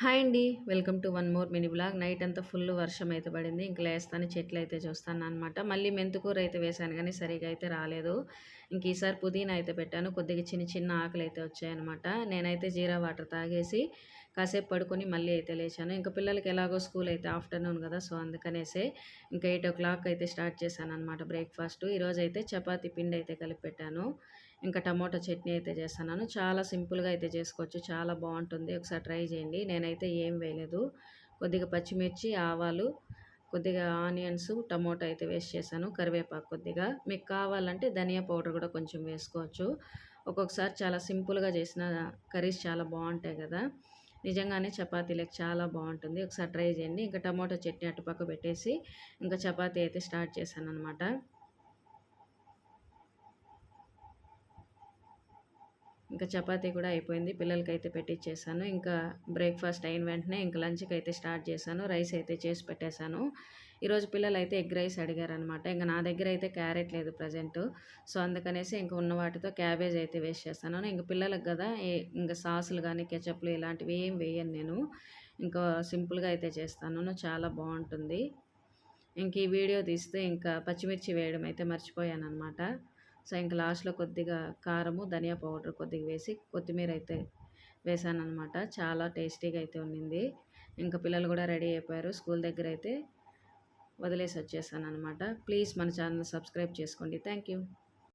Hi అండి. Welcome to one more mini blog. Night అంతా full వర్షం అయితే పడింది. ఇంకా లేస్తాను చెట్లు అయితే చూస్తాను అనమాట మళ్ళీ మెంతుకూర అయితే వేశాను కానీ సరిగా అయితే రాలేదు. ఇంక ఈసారి పుదీనా అయితే పెట్టాను. కొద్దిగా చిన్న చిన్న ఆకులు అయితే వచ్చాయన్నమాట. నేనైతే జీరా వాటర్ తాగేసి కాసేపు పడుకొని మళ్ళీ అయితే లేచాను. ఇంకా పిల్లలకి ఎలాగో స్కూల్ అయితే ఆఫ్టర్నూన్ కదా సో అందుకనేసే ఇంకా ఎయిట్ ఓ క్లాక్ అయితే స్టార్ట్ చేశాను అనమాట బ్రేక్ఫాస్ట్. ఈరోజు అయితే చపాతీ పిండి అయితే కలిపి పెట్టాను. ఇంకా టమోటా చట్నీ అయితే చేస్తున్నాను. చాలా సింపుల్గా అయితే చేసుకోవచ్చు. చాలా బాగుంటుంది. ఒకసారి ట్రై చేయండి. నేనైతే ఏం వేయలేదు. కొద్దిగా పచ్చిమిర్చి ఆవాలు కొద్దిగా ఆనియన్స్ టమోటా అయితే వేస్ట్ చేశాను. కరివేపాకు కొద్దిగా. మీకు కావాలంటే ధనియా పౌడర్ కూడా కొంచెం వేసుకోవచ్చు. ఒక్కొక్కసారి చాలా సింపుల్గా చేసిన కర్రీస్ చాలా బాగుంటాయి కదా. నిజంగానే చపాతీలకు చాలా బాగుంటుంది. ఒకసారి ట్రై చేయండి. ఇంకా టమోటా చట్నీ అటుపక్క పెట్టేసి ఇంకా చపాతీ అయితే స్టార్ట్ చేశాను అనమాట ఇంకా చపాతీ కూడా అయిపోయింది. పిల్లలకి అయితే పెట్టించేసాను ఇంకా బ్రేక్ఫాస్ట్ అయిన వెంటనే ఇంకా లంచ్కి అయితే స్టార్ట్ చేశాను. రైస్ అయితే చేసి పెట్టేశాను. ఈరోజు పిల్లలు అయితే ఎగ్ రైస్ అడిగారనమాట. ఇంకా నా దగ్గర అయితే క్యారెట్ లేదు ప్రజెంట్. సో అందుకనేసి ఇంకా ఉన్న వాటితో క్యాబేజ్ అయితే వేస్ట్ చేస్తాను. ఇంకా పిల్లలకు కదా ఇంకా సాసులు కానీ కెచప్లు ఇలాంటివి ఏం వేయను నేను. ఇంకా సింపుల్గా అయితే చేస్తాను. చాలా బాగుంటుంది. ఇంక ఈ వీడియో తీస్తే ఇంకా పచ్చిమిర్చి వేయడం అయితే మర్చిపోయాను అనమాట సో ఇంకా లాస్ట్లో కొద్దిగా కారము ధనియా పౌడర్ కొద్దిగా వేసి కొత్తిమీర అయితే వేసాను అనమాట చాలా టేస్టీగా అయితే ఉండింది. ఇంకా పిల్లలు కూడా రెడీ అయిపోయారు. స్కూల్ దగ్గర అయితే వదిలేసి వచ్చేసాను అనమాట ప్లీజ్ మన ఛానల్ సబ్స్క్రైబ్ చేసుకోండి. Thank you